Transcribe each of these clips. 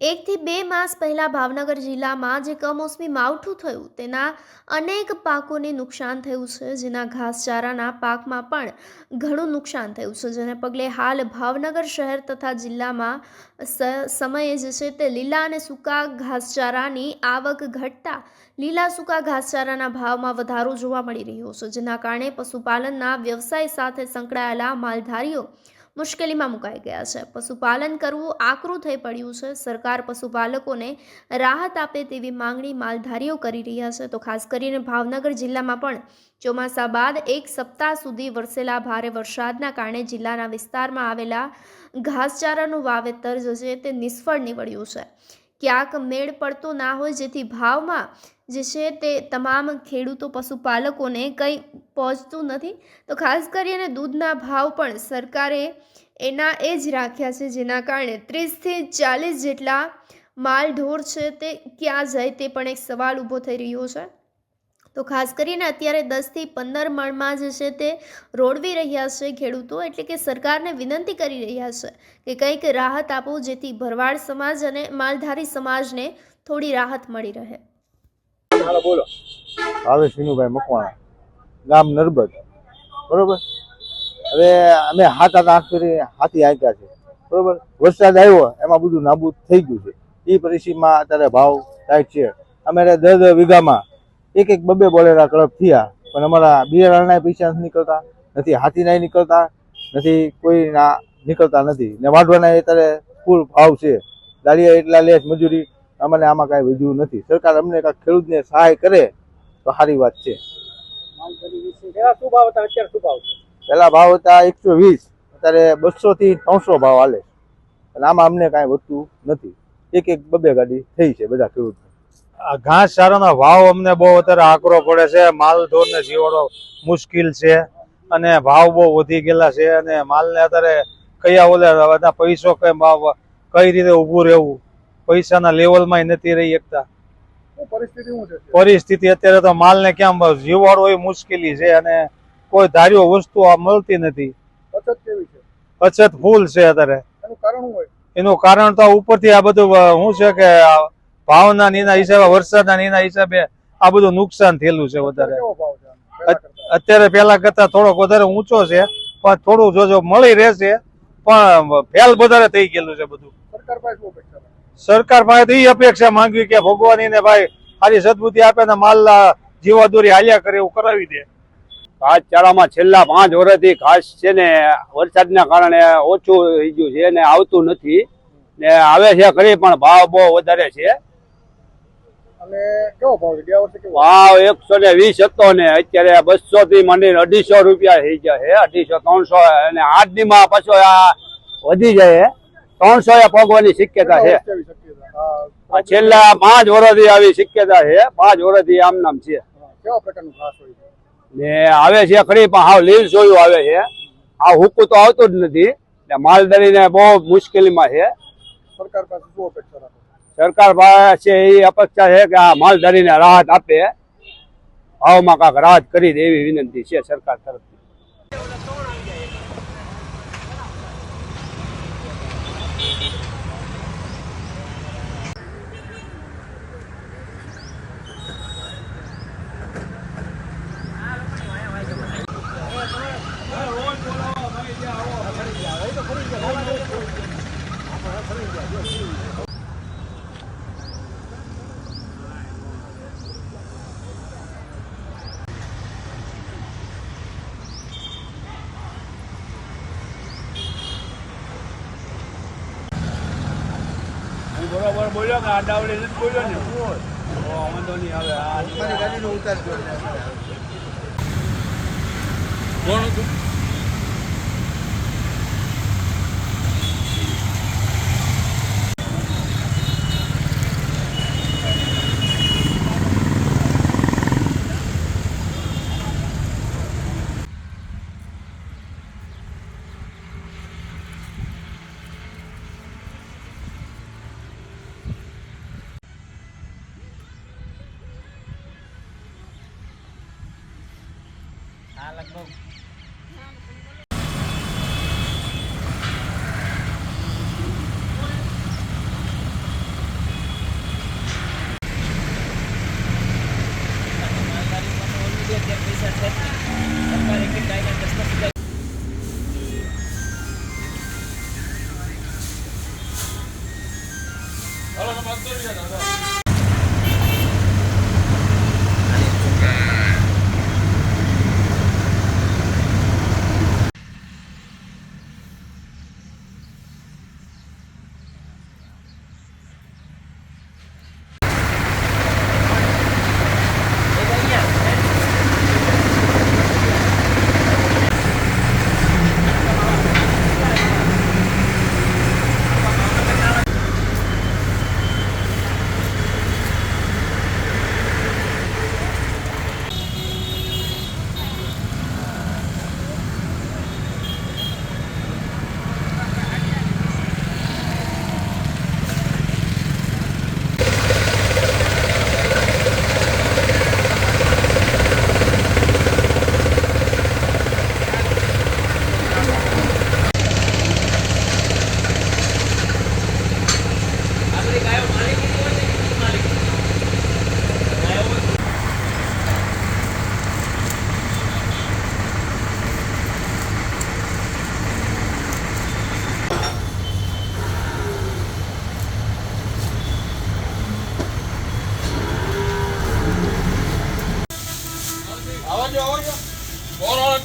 એકથી બે માસ પહેલાં ભાવનગર જિલ્લામાં જે કમોસમી માવઠું થયું, તેના અનેક પાકોને નુકસાન થયું છે. જેના ઘાસચારાના પાકમાં પણ ઘણું નુકસાન થયું છે. જેને પગલે હાલ ભાવનગર શહેર તથા જિલ્લામાં સમયે જે છે તે લીલા અને સૂકા ઘાસચારાની આવક ઘટતા લીલા સૂકા ઘાસચારાના ભાવમાં વધારો જોવા મળી રહ્યો છે. જેના કારણે પશુપાલનના વ્યવસાય સાથે સંકળાયેલા માલધારીઓ મુશ્કેલીમાં મુકાઈ ગયા છે. પશુપાલન કરવું આકરું થઈ પડ્યું છે. સરકાર પશુપાલકોને રાહત આપે તેવી માંગણી માલધારીઓ કરી રહ્યા છે. તો ખાસ કરીને ભાવનગર જિલ્લામાં પણ ચોમાસા બાદ એક સપ્તાહ સુધી વરસેલા ભારે વરસાદના કારણે જિલ્લાના વિસ્તારમાં આવેલા ઘાસચારાનું વાવેતર જે છે તે નિષ્ફળ નીવડ્યું છે. ક્યાંક મેળ પડતો ના હોય, જેથી ભાવમાં જે છે તે તમામ ખેડૂતો, પશુપાલકોને કંઈ પહોંચતું નથી. તો ખાસ કરીને દૂધના ભાવ પણ સરકારે એના એ જ રાખ્યા છે, જેના કારણે ત્રીસથી ચાલીસ જેટલા માલ ઢોર છે તે ક્યાં જાય તે પણ એક સવાલ ઊભો થઈ રહ્યો છે. તો ખાસ કરીને અત્યારે દસથી પંદર મણમાં જે છે તે રોડવી રહ્યા છે ખેડૂતો એટલે કે સરકારને વિનંતી કરી રહ્યા છે કે કંઈક રાહત આપો જેથી ભરવાડ સમાજ અને માલધારી સમાજને થોડી રાહત મળી રહે. બોલો. હવે સિનુભાઈ મકવાણા ગામ નર્બદ બરોબર? હવે અમે હાથ હાથ આંખ કરી હાથી આંક્યા છે બરોબર? વરસાદ આવ્યો એમાં બધું નાબૂદ થઈ ગયું છે. એ પરિસ્થિતિમાં અત્યારે ભાવ થાય છે. અમારે દર દર વીઘામાં એક એક બબે બોલેરા કડપ થયા. પણ અમારા બિયારણના પૈસા નથી નીકળતા નથી હાથીના નીકળતા નથી કોઈના નીકળતા નથી. ને વાઢવાના અત્યારે ફૂલ ભાવ છે. દાળિયા એટલા લેસ મજૂરી અમને આમાં કાંઈ વધ્યું નથી. સરકાર અમને કાંઈક ખેડૂતને સહાય કરે તો સારી વાત છે. પહેલા ભાવ હતા એકસો વીસ અત્યારે બસો થી ત્રણસો ભાવ હાલે અને આમાં અમને કાંઈ વધતું નથી. એક એક બબે ગાડી થઈ છે બધા ખેડૂત ઘાસ ચારાનો ભાવ અમને બહુ અત્યારે આકરો પડે છે. માલ ઢોરને જીવડો મુશ્કેલ છે અને ભાવ બહુ વધી ગયેલા છે અને માલને અત્યારે કયા ઓલે પૈસો કઈ ભાવ કઈ રીતે ઊભું રહેવું? પૈસાના લેવલમાં નથી રહી શકતા. પરિસ્થિતિ અત્યારે? તો માલને કેમ જીવાડો એ મુશ્કેલી છે અને કોઈ ધાર્યો વસ્તુ આ મળતી નથી. અછત કેવી છે? અછત ફૂલ છે અત્યારે. એનું કારણ તો ઉપરથી આ બધું શું છે કે ભાવના નીના હિસાબે વરસાદના નીના હિસાબે આ બધું નુકસાન થયેલું છે વધારે? અત્યારે પેલા કરતા થોડોક વધારે ઊંચો છે પણ થોડું જોજો મળી રહેશે પણ ફેલ વધારે થઈ ગયેલું છે બધું. સરકાર પાસે એ અપેક્ષા માંગવી કે ભગવાન ને ભાઈ સારી સદબુદ્ધિ આપે ને માલ જીવાદોરી હાલ્યા કરે એવું કરાવી દે. ઘાસચારામાં છેલ્લા પાંચ વર્ષથી ઘાસ છે ને વરસાદના કારણે ઓછું થઈ ગયું છે ને આવતું નથી. ને આવે છે ખરી પણ ભાવ બહુ વધારે છે. અને કેવો ભાવ છે? ગયા વર્ષે ભાવ એકસો ને વીસ હતો ને. અત્યારે બસો થી માંડીને અઢીસો રૂપિયા થઈ જાય છે. અઢીસો ત્રણસો અને આઠ દીમાં પાછો આ વધી જાય. ત્રણસો એ પગવાની શક્યતા છે. છેલ્લા પાંચ વર્ષથી આવી શક્યતા છે. પાંચ વર્ષથી આમ નામ છે. કેવા પ્રકારનું ઘાસ હોય છે? ને આવે છે ખરી પણ હાવ લીલ સોયું આવે છે. આ હુકું તો આવતું જ નથી. ને માલધારીને બહુ મુશ્કેલીમાં છે. સરકાર પાસે શું અપેક્ષા રાખો? સરકાર પાસે એ અપેક્ષા છે કે આ માલધારીને રાહત આપે. આવમાં કાંક રાહત કરી દે એવી વિનંતી છે સરકાર તરફથી. બરોબર બોલ્યો કે આડાવડી જ બોલ્યો ને? વાંધો નહીં હવે આ Nalagbog.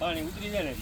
પાણી ઉતરી જાય ને